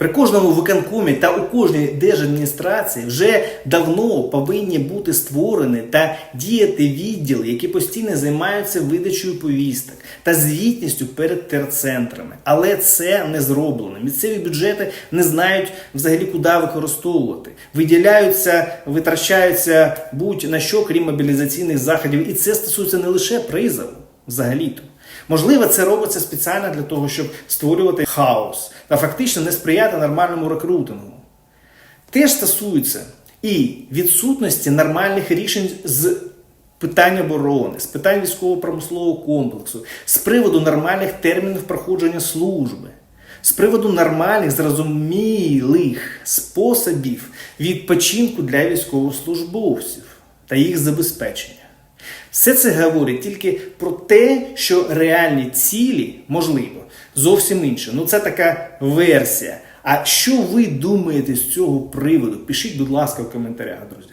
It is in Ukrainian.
При кожному виконкомі та у кожній держадміністрації вже давно повинні бути створені та діяти відділи, які постійно займаються видачею повісток та звітністю перед терцентрами. Але це не зроблено. Місцеві бюджети не знають взагалі куди використовувати. Виділяються, витрачаються будь-на що, крім мобілізаційних заходів. І це стосується не лише призову взагалі-то. Можливо, це робиться спеціально для того, щоб створювати хаос та фактично не сприяти нормальному рекрутингу. Теж стосується і відсутності нормальних рішень з питань оборони, з питань військово-промислового комплексу, з приводу нормальних термінів проходження служби, з приводу нормальних, зрозумілих способів відпочинку для військовослужбовців та їх забезпечення. Все це говорить тільки про те, що реальні цілі, можливо, зовсім інше. Ну, це така версія. А що ви думаєте з цього приводу? Пишіть, будь ласка, в коментарях, друзі.